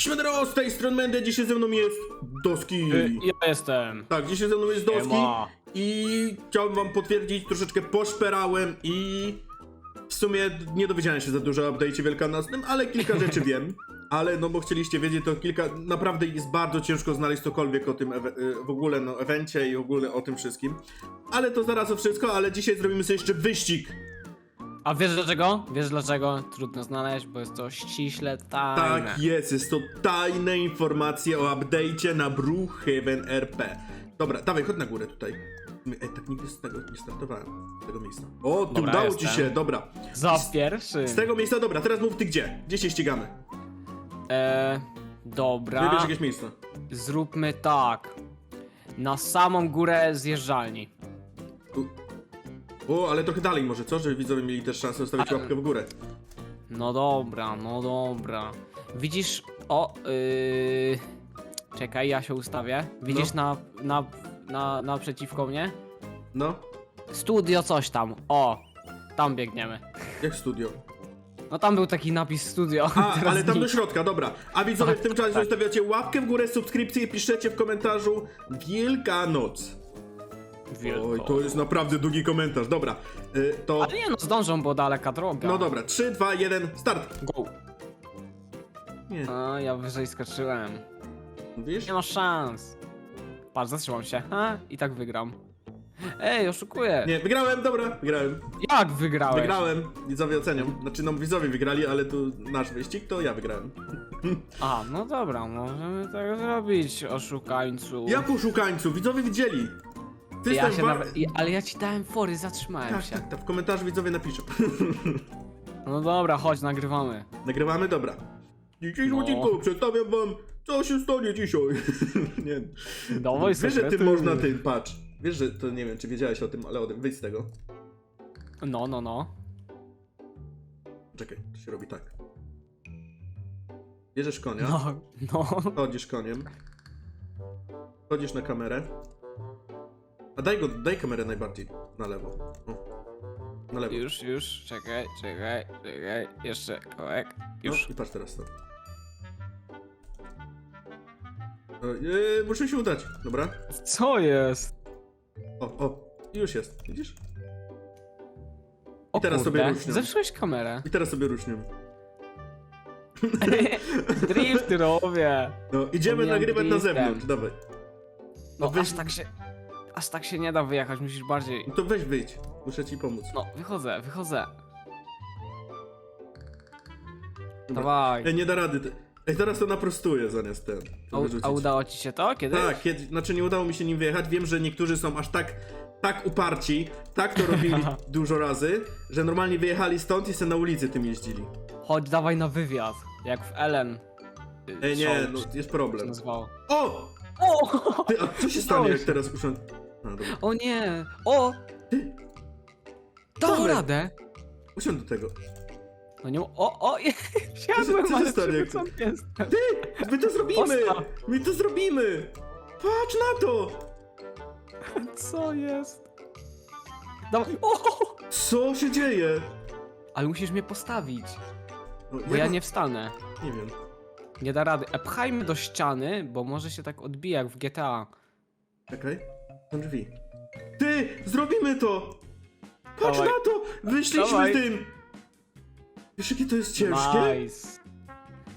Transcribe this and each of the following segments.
Śmedro, z tej strony Mendy, dzisiaj ze mną jest Doski. Y, Ja jestem. Tak, dzisiaj ze mną jest Doski i chciałbym wam potwierdzić, troszeczkę poszperałem i w sumie nie dowiedziałem się za dużo o update'cie wielkanocnym, ale kilka rzeczy wiem. Ale no bo chcieliście wiedzieć, to kilka, naprawdę jest bardzo ciężko znaleźć cokolwiek o tym y, w ogóle no evencie i w ogóle o tym wszystkim. Ale to zaraz o wszystko, ale dzisiaj zrobimy sobie jeszcze wyścig. A wiesz dlaczego? Wiesz dlaczego? Trudno znaleźć, bo jest to ściśle tajne. Tak jest, jest to tajne informacje o update'cie na Brookhaven RP. Dobra, dawaj, chodź na górę tutaj. Ej, tak nigdy z tego nie startowałem, z tego miejsca. O, tu Dobra, udało ci jestem. się, dobra. Za pierwszym. Z tego miejsca, dobra, teraz mów ty gdzie? Gdzie się ścigamy? E, dobra. Wybierz jakieś miejsce. Zróbmy tak. Na samą górę zjeżdżalni. O, ale trochę dalej może, co? Żeby widzowie mieli też szansę zostawić łapkę w górę. No dobra, no dobra. Widzisz, o, yy... Czekaj, ja się ustawię. Widzisz na, na, na, naprzeciwko mnie? No, Studio coś tam, o. Tam biegniemy. jak studio. No tam był taki napis studio. A, teraz ale tam do środka, dobra. A widzowie w tym czasie tak. zostawiacie łapkę w górę, subskrypcję i piszecie w komentarzu Wielkanoc. Wielko. Oj, to jest naprawdę długi komentarz, dobra. Y, to... Ale nie no, zdążą, bo daleka droga. No dobra, 3, 2, 1, start! Go. Nie, A, ja wyżej skoczyłem. wiesz? Nie ma szans. Patrz, zatrzymam się. Ha? I tak wygram. Ej, oszukuję. Nie, wygrałem, dobra, wygrałem. Jak wygrałeś? Wygrałem, widzowie ocenią. Znaczy, no widzowie wygrali, ale tu nasz wyścig, to ja wygrałem. A, no dobra, możemy tak zrobić, oszukańcu. Jak oszukańcu, widzowie widzieli. Ty ja się wa- nawet... i- Ale ja ci dałem fory, zatrzymałem Tak, się. tak, tak, w komentarzu widzowie napiszą. No dobra, chodź, nagrywamy. Nagrywamy, dobra. W dzisiejszym No. odcinku przedstawiam wam, co się stanie dzisiaj. nie. Dawaj Wiesz, że sekrety. ty można, ty, patrz. Wiesz, że to nie wiem, czy wiedziałeś o tym, ale o tym, wyjdź z tego. No, no, no. Czekaj, to się robi tak. Bierzesz konia, No, no. chodzisz koniem, chodzisz na kamerę, a daj go, daj kamerę najbardziej na lewo. O. Na lewo. Już, już, czekaj, czekaj, czekaj. Jeszcze kawałek. Już. No, I patrz teraz to. Yy, muszę się udać, dobra? Co jest? O, o, i już jest, widzisz? O teraz kurde, sobie rusznią. zepsułeś kamerę. I teraz sobie ruszniemy. Drift robię. No, idziemy Pomijam nagrywać na driftem. zewnątrz, dawaj. No weź- aż tak się... Aż tak się nie da wyjechać, musisz bardziej... No to weź wyjdź, muszę ci pomóc. No, wychodzę, wychodzę. Dobra. Dawaj. Ej, nie da rady. Ej, teraz to naprostuję zamiast ten. A, wyrzucić. a udało ci się to? Kiedy? Tak, kiedy, znaczy nie udało mi się nim wyjechać. Wiem, że niektórzy są aż tak, tak uparci, tak to robili dużo razy, że normalnie wyjechali stąd i se na ulicy tym jeździli. Chodź, dawaj na wywiad. Jak w Ellen. y, Ej, nie, show, no czy jest się problem. nazywało. O! O! Ty, a co się stanie, jak teraz usiądę? Dobra. O nie! O! Dam Dobra. radę! Usiądź do tego. No nie... O, o! Wsiadłem, co się ale stanie, jak- przywrócony jestem. My to zrobimy! Postaw. My to zrobimy! Patrz na to! Co jest? Dawaj. O! Co się dzieje? Ale musisz mnie postawić, No, bo ja nie wstanę. Nie wiem. Nie da rady. E, pchajmy do ściany, bo może się tak odbija jak w GTA. Czekaj. Są drzwi. Ty! Zrobimy to! Patrz Dawaj. na to! Wyszliśmy Dawaj. tym! Wiesz jakie to jest ciężkie? Nice.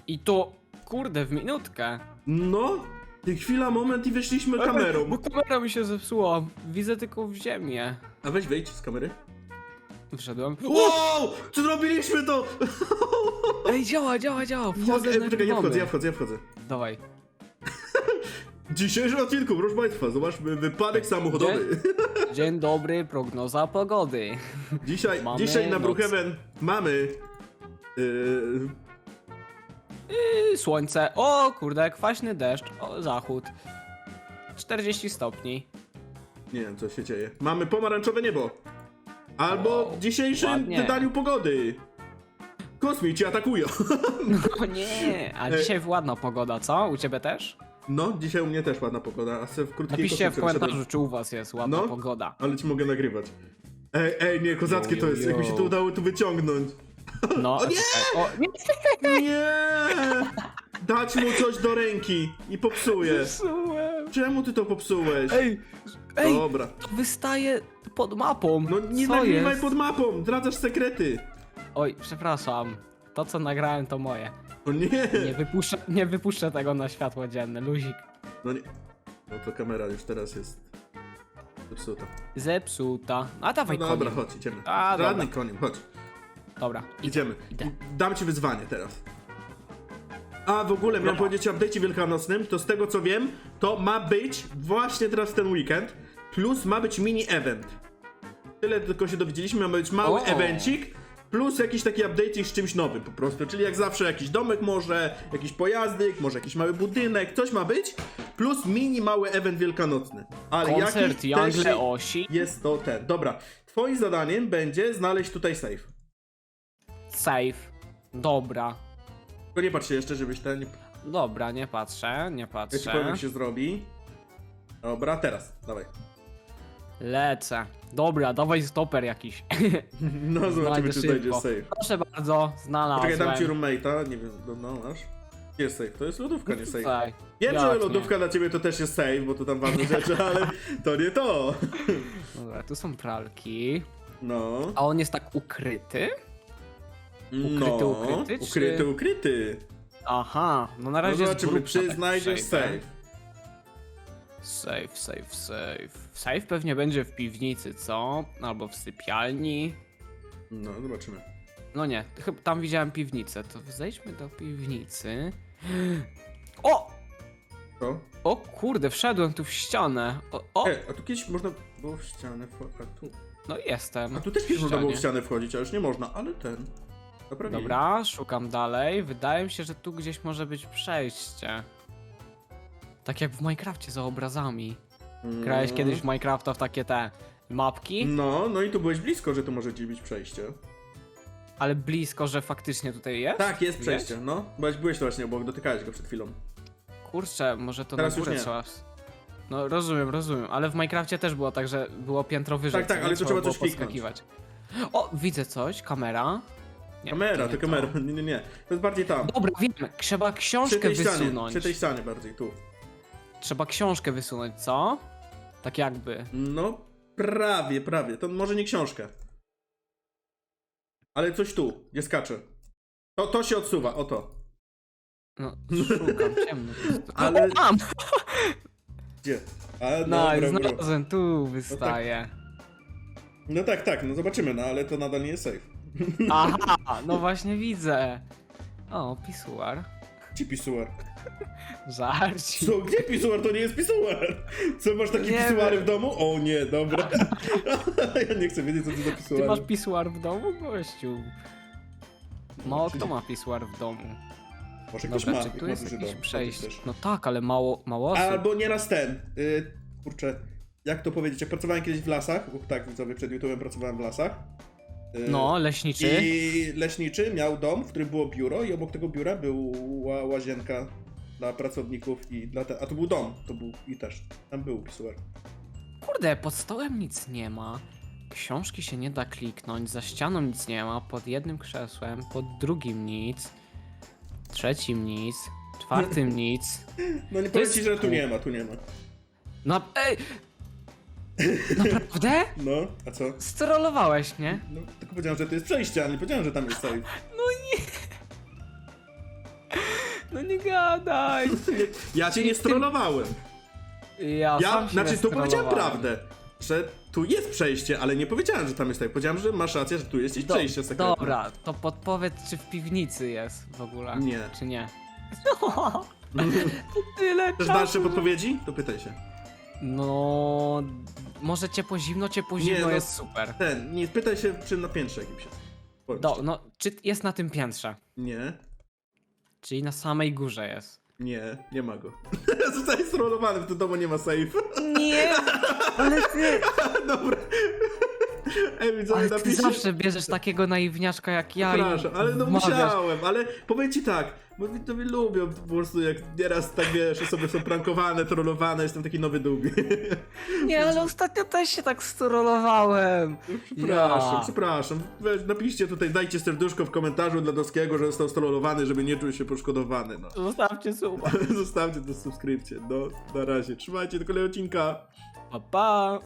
I to, kurde, w minutkę. No! Ty chwila, moment i wyszliśmy kamerą. Bo kamera mi się zepsuła. Widzę tylko w ziemię. A weź wejdź z kamery. Wszedłem. Wow! Zrobiliśmy to? Ej, działa, działa, działa. Wchodzę, Ej, poczekaj, ja nagrywamy. wchodzę, ja wchodzę, ja wchodzę. Dawaj. Dzisiejszym odcinku, proszę Państwa, zobaczmy wypadek samochodowy. Dzień dobry, prognoza pogody. Dzisiaj, Mamy dzisiaj na noc. Brookhaven mamy... Yy, Yy, słońce. O, kurde, kwaśny deszcz. O, zachód. 40 stopni. nie wiem, co się dzieje. Mamy pomarańczowe niebo. Albo Wow, w dzisiejszym ładnie. wydaniu pogody. Kosmici atakują. O nie, a Ej. dzisiaj ładna pogoda, co? U ciebie też? No, dzisiaj u mnie też ładna pogoda, a se w krótkiej Napiszcie w koszulce komentarzu, wyszedłem. czy u was jest ładna No. pogoda. Ale ci mogę nagrywać. Ej, ej, nie, kozackie Yo, to yo, jest, jakby się yo. to udało tu wyciągnąć. No, O nie! czekaj. O, nie! Nie! dać mu coś do ręki i popsuje. Zepsułem. Czemu ty to popsułeś? Ej, ej, Dobra. to wystaje pod mapą. No nie Co nagrywaj jest? pod mapą, zdradzasz sekrety. Oj, przepraszam. To co nagrałem to moje. O nie. Nie wypuszczę, nie wypuszczę tego na światło dzienne, luzik. No nie. No to kamera już teraz jest zepsuta. Zepsuta. A dawaj No dobra, koniem. chodź, idziemy. A, dobra. koniem, chodź. Dobra. Idziemy. Idę. Dam ci wyzwanie teraz. A w ogóle miałem Dobra. powiedzieć o update'cie wielkanocnym, to z tego co wiem, to ma być właśnie teraz w ten weekend, plus ma być mini event. Tyle tylko się dowiedzieliśmy, ma być mały O. evencik, plus jakiś taki update z czymś nowym po prostu, czyli jak zawsze jakiś domek może, jakiś pojazdyk, może jakiś mały budynek, coś ma być, plus mini mały event wielkanocny. Ale Koncert też Leosi. jest to ten. Dobra, twoim zadaniem będzie znaleźć tutaj safe. Save. Dobra. Tylko nie patrz się jeszcze, żebyś ten Dobra, nie patrzę, nie patrzę. powiem jak się zrobi. Dobra, teraz, dawaj. Lecę. Dobra, dawaj stoper jakiś. No zobaczymy Znajdę czy szybko. znajdziesz safe. Proszę bardzo, znalazłem. Czekaj, dam ci roommate'a, nie wiem, no, no masz. Gdzie jest safe? To jest lodówka, nie safe. Tutaj. Wiem, Jak że nie? lodówka dla ciebie to też jest safe, bo to tam ważne rzeczy, ale to nie to. Dobra, tu są pralki. No. A on jest tak ukryty? no. ukryty, czy- Ukryty, ukryty. Aha, no na No razie jest zobaczymy, grubsza czy tak znajdziesz safe. Safe, safe, safe. Safe pewnie będzie w piwnicy, co? Albo w sypialni. No, zobaczymy. No nie, chyba tam widziałem piwnicę. To zejdźmy do piwnicy. O! To? O kurde, wszedłem tu w ścianę. O, o E, a tu kiedyś można było w ścianę wchodzić. A tu, no jestem. a tu też w kiedyś można było w ścianę wchodzić, a już nie można, ale ten. Naprawili. Dobra, szukam dalej. Wydaje mi się, że tu gdzieś może być przejście. Tak jak w Minecrafcie za obrazami. Grałeś No. kiedyś w Minecrafta w takie te mapki, No, no i tu byłeś blisko, że tu może gdzieś być przejście. ale blisko, że faktycznie tutaj jest? Tak, jest przejście, no. Byłeś, byłeś tu właśnie obok, dotykałeś go przed chwilą. Kurczę, może to Teraz na już górę nie. trzeba. No rozumiem, rozumiem, ale w Minecrafcie też było tak, że było piętro wyżej. Tak, tak, co nie? ale to trzeba było coś kliknąć. podskakiwać. O, widzę coś, kamera. Nie, Kamera, nie to kamera, to. nie, nie, nie. To jest bardziej tam. Dobra, wiem, trzeba Przy książkę tej ścianie, wysunąć. przy tej ścianie bardziej, tu. Trzeba książkę wysunąć, co? Tak jakby. No, prawie, prawie. To może nie książkę. Ale coś tu, gdzie skacze. To, to się odsuwa, oto. No, szukam, ciemno. jest. Ale- O! Gdzie? A, No, dobra, bro. znalazłem, tu wystaje. No tak, tak, no zobaczymy, no ale to nadal nie jest safe. Aha, no właśnie widzę. O, pisuar. Ci pisuar. Żarci. Co, gdzie pisuar? To nie jest pisuar. Co, masz takie Nie pisuary wiem. w domu? O nie, dobra. ja nie chcę wiedzieć, co to za Ty masz pisuar w domu, gościu? Mało kto ma pisuar w domu. Może ktoś Dobra, ma, czy jak tu ma jest duży jakieś dom, przejście? też. No tak, ale mało, mało osób. Albo nieraz ten, y, kurczę, jak to powiedzieć, jak pracowałem kiedyś w lasach, bo tak widzowie, przed YouTube'em pracowałem w lasach. y, No, leśniczy. I leśniczy miał dom, w którym było biuro i obok tego biura była łazienka dla pracowników i dla te... A to był dom, to był i też, tam był pisuar. Kurde, pod stołem nic nie ma. Książki się nie da kliknąć, za ścianą nic nie ma, pod jednym krzesłem, pod drugim nic, trzecim nic, czwartym nic. No nie powiem jest ci, że tu nie ma, tu nie ma. No, ej! Naprawdę? No, a co? Strollowałeś, nie? No, tylko powiedziałem, że to jest przejście, ale nie powiedziałem, że tam jest safe. Nie gadaj! Ja cię nie strollowałem. Ja, Ja, sam znaczy, tu powiedziałem prawdę, że tu jest przejście, ale nie powiedziałem, że tam jest safe. Powiedziałem, że masz rację, że tu jest gdzieś Do, przejście sekretne. dobra, to podpowiedz, czy w piwnicy jest w ogóle. Nie. Czy nie? to tyle Chcesz czasu. dalsze podpowiedzi? To pytaj się. No, może ciepło zimno, ciepło zimno no- jest super. Ten, nie pytaj się przy na piętrze jakimś. Powiem Do, no, czy jest na tym piętrze? Nie, Czyli na samej górze jest. nie, nie ma go. Zostałeś strollowany, w tym domu nie ma safe. Nie, ale ty... Dobra. Ej, widzowie, Ale ty napiszcie... zawsze bierzesz takiego naiwniaczka jak ja Przepraszam, i ale no wmawiasz. musiałem, ale powiem ci tak, bo widzowie lubią po prostu jak nieraz tak wiesz, osoby są prankowane, trollowane, jestem taki nowy długi. Nie, ale ostatnio też się tak strollowałem. Przepraszam, Ja. przepraszam. Weź, napiszcie tutaj, dajcie serduszko w komentarzu dla Doskiego, że został strollowany, żeby nie czuł się poszkodowany, no. Zostawcie suba. Zostawcie to subskrypcję, no, na razie. Trzymajcie do kolejnego odcinka. Pa, pa.